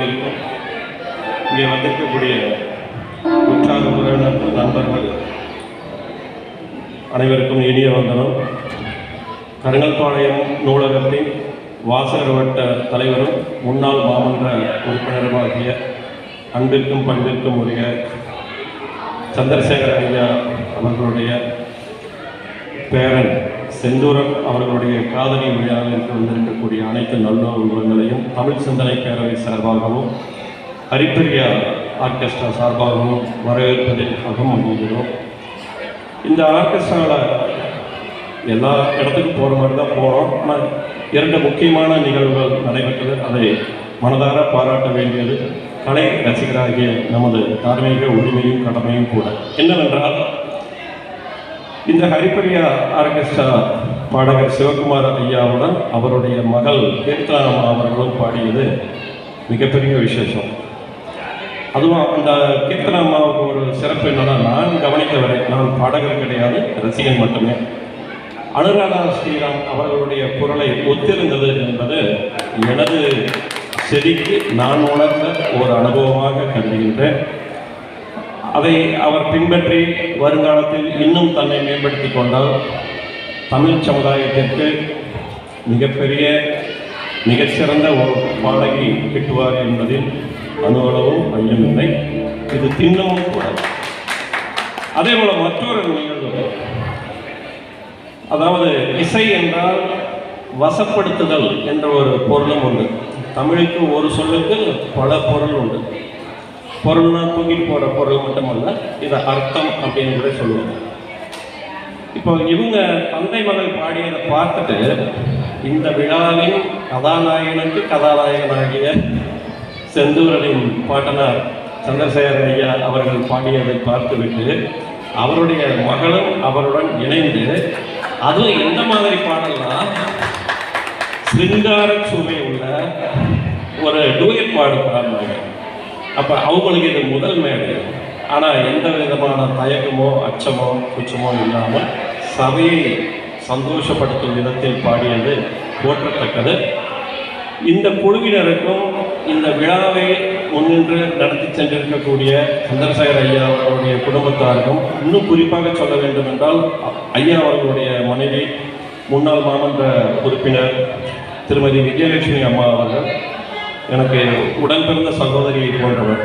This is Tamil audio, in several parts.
பங்கிற்கும் இங்கே வந்திருக்கக்கூடிய உற்சாக உறவினர் நண்பர்கள் அனைவருக்கும் இனிய வந்தனம். கருங்கல்பாளையம் நூலகத்தின் வாசகர் வட்ட தலைவரும் முன்னாள் மாமன்ற உறுப்பினருமாகிய அன்பிற்கும் பண்பிற்கும் உரிய சந்திரசேகர ஐயா அவர்களுடைய பேரன் செந்தூரன் அவர்களுடைய காதலி விழாவிற்கு வந்திருக்கக்கூடிய அனைத்து நல்ல உள்ளங்களையும் தமிழ் சிந்தனை பேரவை சார்பாகவும் ஹரிப்பிரியா ஆர்கெஸ்ட்ரா சார்பாகவும் வரவேற்பதில் அகம் அமைகிறோம் இந்த ஆர்கெஸ்ட்ராவில் எல்லா இடத்துக்கும் போகிற மாதிரி தான் போகிறோம் ஆனால் இரண்டு முக்கியமான நிகழ்வுகள் நடைபெற்றது. அதை மனதார பாராட்ட வேண்டியது கலை ரசிகராகிய நமது தார்மீக உரிமையும் கடமையும் கூட. என்னவென்றால் இந்த ஹரிப்பிரியா ஆர்கெஸ்ட்ரா பாடகர் சிவகுமார் ஐயாவுடன் அவருடைய மகள் கீர்த்தனா அவர்களும் பாடியது மிகப்பெரிய விசேஷம். அதுவும் அந்த கீர்த்தனாமாவுக்கு ஒரு சிறப்பு என்னன்னா நான் கவனித்தவரை நான் பாடகர் கிடையாது ரசிகன் மட்டுமே. அனுராதா ஸ்ரீராம் அவர்களுடைய குரலை ஒத்திருந்தது என்பது எனது செடிக்கு நான் உணர்ந்த ஒரு அனுபவமாக கருதுகின்றேன். அதை அவர் பின்பற்றி வருங்காலத்தில் இன்னும் தன்னை மேம்படுத்தி கொண்டால் தமிழ் சமுதாயத்திற்கு மிகப்பெரிய மிகச்சிறந்த ஒரு பாடகி கிட்டுவார் என்பதில் அணுவளவும் ஐயமில்லை இது திண்ணமும் கூட. அதே போல மற்றொரு நிகழ்வு. அதாவது இசை என்றால் வசப்படுத்துதல் என்ற ஒரு பொருளும் உண்டு. தமிழுக்கு ஒரு சொல்லுக்கு பல பொருள் உண்டு. பொருள்னா தூக்கிட்டு போகிற பொருள் மட்டுமல்ல இதை அர்த்தம் அப்படின்னு கூட சொல்லுவாங்க. இப்போ இவங்க தந்தை மகள் பாடியதை பார்த்துட்டு இந்த விழாவின் கதாநாயகனுக்கு கதாநாயகனாகிய செந்தூரனின் பாட்டனார் சந்திரசேகர ஐயா அவர்கள் பாடியதை பார்த்துவிட்டு அவருடைய மகளும் அவருடன் இணைந்து அதுவும் எந்த மாதிரி பாடல்னா சிங்கார சுவை உள்ள ஒரு டூயட் பாடு பாடினாங்க அப்போ அவங்களுக்கு இது முதல் மேடை ஆனால் எந்த விதமான தயக்கமோ அச்சமோ குச்சமோ இல்லாமல் சபையை சந்தோஷப்படுத்தும் விதத்தில் பாடியது போற்றத்தக்கது. இந்த குழுவினருக்கும் இந்த விழாவை முன்னின்று நடத்தி சென்றிருக்கக்கூடிய சந்திரசேகர் ஐயா அவர்களுடைய குடும்பத்தாருக்கும் இன்னும் குறிப்பாக சொல்ல வேண்டும் என்றால் ஐயா அவர்களுடைய மனைவி முன்னாள் மாமன்ற உறுப்பினர் திருமதி விஜயலட்சுமி அம்மா அவர்கள் எனக்கு உடன் பிறந்த சகோதரியை போன்றவர்.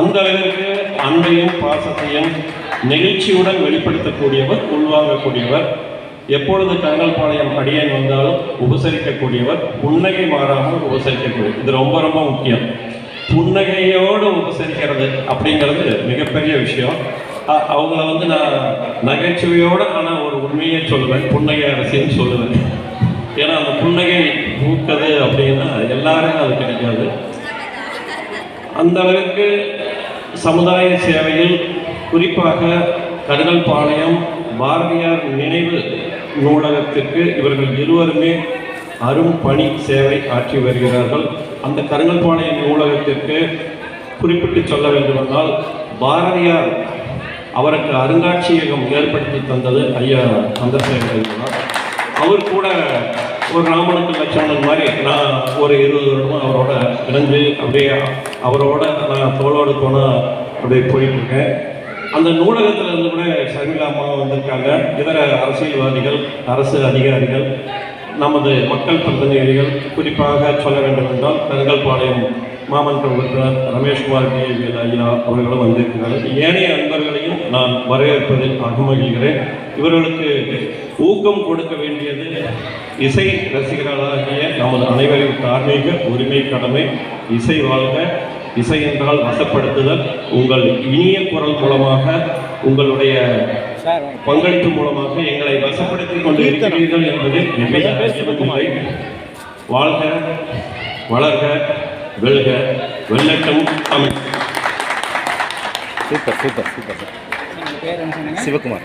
அந்த அளவிற்கு அன்பையும் பாசத்தையும் நெகிழ்ச்சியுடன் வெளிப்படுத்தக்கூடியவர் உள்வாங்கக்கூடியவர். எப்பொழுது கங்கல்பாளையம் அடியேன் வந்தாலும் உபசரிக்கக்கூடியவர். புன்னகை மாறாமல் உபசரிக்கக்கூடியவர். இது ரொம்ப ரொம்ப முக்கியம். புன்னகையோடு உபசரிக்கிறது அப்படிங்கிறது மிகப்பெரிய விஷயம். அவங்கள வந்து நான் நகைச்சுவையோடு ஆனால் ஒரு உண்மையை சொல்லுவேன். புன்னகை அரசின்னு சொல்லுவேன். ஏன்னா அந்த புன்னகை அப்படின்னா எல்லாரும் அது கிடைக்காது. அந்த அளவுக்கு சமுதாய சேவையில் குறிப்பாக கருங்கல்பாளையம் பாரதியார் நினைவு நூலகத்திற்கு இவர்கள் இருவருமே அரும் பணி சேவை ஆற்றி வருகிறார்கள். அந்த கருங்கல்பாளையம் நூலகத்திற்கு குறிப்பிட்டு சொல்ல வேண்டுமென்றால் பாரதியார் அவருக்கு அருங்காட்சியகம் ஏற்படுத்தி தந்தது ஐயா சந்திரசேகர் அவர் கூட ஒரு ராமனுக்கு லட்சணன் மாதிரி நான் ஒரு இருபது வருடமாக அவரோட இணைஞ்சு அப்படியே அவரோட நான் தோளோடு தோணா அப்படியே போயிட்டுருக்கேன். அந்த நூலகத்தில் இருந்து கூட சர்மிளா அம்மா வந்திருக்காங்க. இதர அரசியல்வாதிகள் அரசு அதிகாரிகள் நமது மக்கள் பிரதிநிதிகள் குறிப்பாக சொல்ல வேண்டும் என்றால் பெருங்கல்பாளையம் மாமன்ற உறுப்பினர் ரமேஷ்குமார் டிஏவிஎல் ஐயா அவர்களும் வந்திருக்கிறார்கள். ஏனைய அன்பர்களையும் நான் வரவேற்பதில் அகமகிழ்கிறேன். இவர்களுக்கு ஊக்கம் கொடுக்க வேண்டியது இசை ரசிகர்களாகிய நமது அனைவரின் தார்மீக உரிமை கடமை இசை வாழ்க இசை என்றால் வசப்படுத்துதல் உங்கள் இனிய குரல் மூலமாக உங்களுடைய பங்களிப்பு மூலமாக எங்களை வசப்படுத்திக் கொண்டு இருக்கிறீர்கள் என்பதில் வாழ்க வளர்க வெல்க வெல்லட்டும் Tamil. Super super super. Sivakumar.